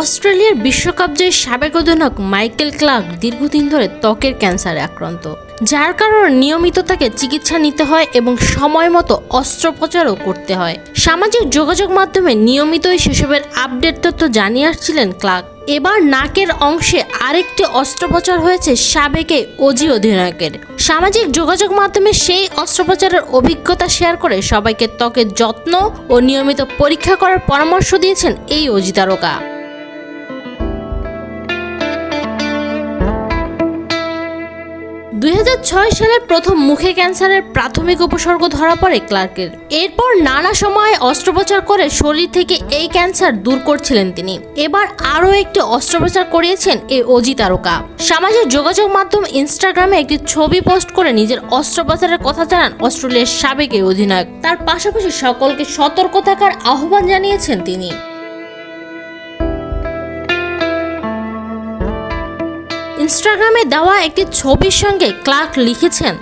অস্ট্রেলিয়ার বিশ্বকাপ জয়ী সাবেক অধিনায়ক মাইকেল ক্লার্ক দীর্ঘদিন ধরে ত্বকের ক্যান্সারে আক্রান্ত, যার কারণে নিয়মিত তাকে চিকিৎসা নিতে হয় এবং সময় মতো অস্ত্রোপচারও করতে হয়। সামাজিক যোগাযোগ মাধ্যমে নিয়মিতই সেসবের আপডেট তথ্য জানিয়ে আসছিলেন ক্লার্ক। এবার নাকের অংশে আরেকটি অস্ত্রোপচার হয়েছে সাবেকে অজি অধিনায়কের। সামাজিক যোগাযোগ মাধ্যমে সেই অস্ত্রোপচারের অভিজ্ঞতা শেয়ার করে সবাইকে ত্বকের যত্ন ও নিয়মিত পরীক্ষা করার পরামর্শ দিয়েছেন এই অজি তারকা। সালে প্রথম মুখে ক্যান্সারের প্রাথমিক উপসর্গ ধরা পড়ে ক্লার্কের। এরপর নানা সময়ে অস্ত্রোপচার করে শরীর থেকে এই ক্যান্সার দূর করছিলেন তিনি। এবার আরও একটি অস্ত্রোপচার করিয়েছেন এই অজি তারকা। সামাজিক যোগাযোগ মাধ্যম ইনস্টাগ্রামে একটি ছবি পোস্ট করে নিজের অস্ত্রোপচারের কথা জানান অস্ট্রেলিয়ার সাবেক এই অধিনায়ক। তার পাশাপাশি সকলকে সতর্ক থাকার আহ্বান জানিয়েছেন তিনি। ইনস্টাগ্রামে দেওয়া একটি ছবির সঙ্গে ক্লার্ক লিখেছেন,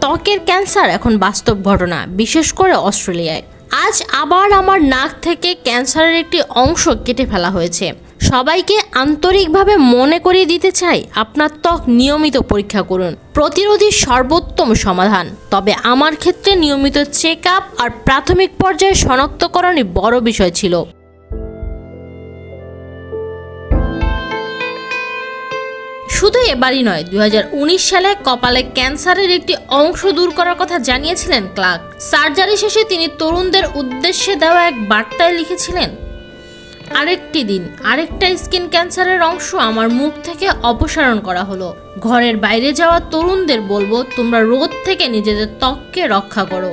ত্বকের ক্যান্সার এখন বাস্তব ঘটনা, বিশেষ করে অস্ট্রেলিয়ায়। আজ আবার আমার নাক থেকে ক্যান্সারের একটি অংশ কেটে ফেলা হয়েছে। সবাইকে আন্তরিকভাবে মনে করিয়ে দিতে চাই আপনার ত্বক নিয়মিত পরীক্ষা করুন। প্রতিরোধী সর্বোত্তম সমাধান। তবে আমার ক্ষেত্রে নিয়মিত চেক আপ আর প্রাথমিক পর্যায়ে শনাক্তকরণই বড় বিষয় ছিল। শুধু এবারই নয়, দুই সালে কপালে ক্যান্সারের একটি অংশ দূর করার কথা জানিয়েছিলেন ক্লার্ক। সার্জারি শেষে তিনি তরুণদের উদ্দেশ্যে দেওয়া এক বার্তায় লিখেছিলেন, আরেকটি দিন, আরেকটা স্কিন ক্যান্সারের অংশ আমার মুখ থেকে অপসারণ করা হলো। ঘরের বাইরে যাওয়া তরুণদের বলব, তোমরা রোদ থেকে নিজেদের ত্বককে রক্ষা করো।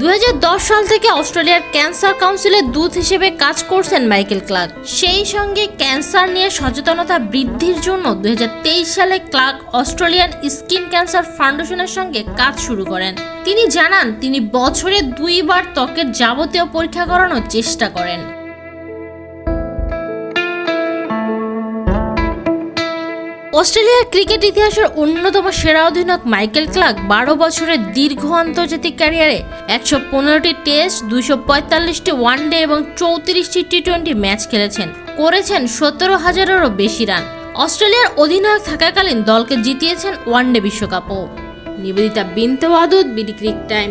দুই হাজার দশ সাল থেকে অস্ট্রেলিয়ার ক্যান্সার কাউন্সিলের দূত হিসেবে কাজ করছেন মাইকেল ক্লার্ক। সেই সঙ্গে ক্যান্সার নিয়ে সচেতনতা বৃদ্ধির জন্য দুই হাজার তেইশ সালে ক্লার্ক অস্ট্রেলিয়ান স্কিন ক্যান্সার ফাউন্ডেশনের সঙ্গে কাজ শুরু করেন। তিনি জানান, তিনি বছরে দুইবার ত্বকের যাবতীয় পরীক্ষা করানোর চেষ্টা করেন। অস্ট্রেলিয়ার ক্রিকেট ইতিহাসের অন্যতম সেরা অধিনায়ক মাইকেল ক্লার্ক বারো বছরের দীর্ঘ আন্তর্জাতিক ক্যারিয়ারে একশো পনেরোটি টেস্ট, দুশো পঁয়তাল্লিশটি ওয়ানডে এবং চৌত্রিশটি টি টোয়েন্টি ম্যাচ খেলেছেন। করেছেন সতেরো হাজারেরও বেশি রান। অস্ট্রেলিয়ার অধিনায়ক থাকাকালীন দলকে জিতিয়েছেন one day বিশ্বকাপও। Nibedita Binte BD crick time.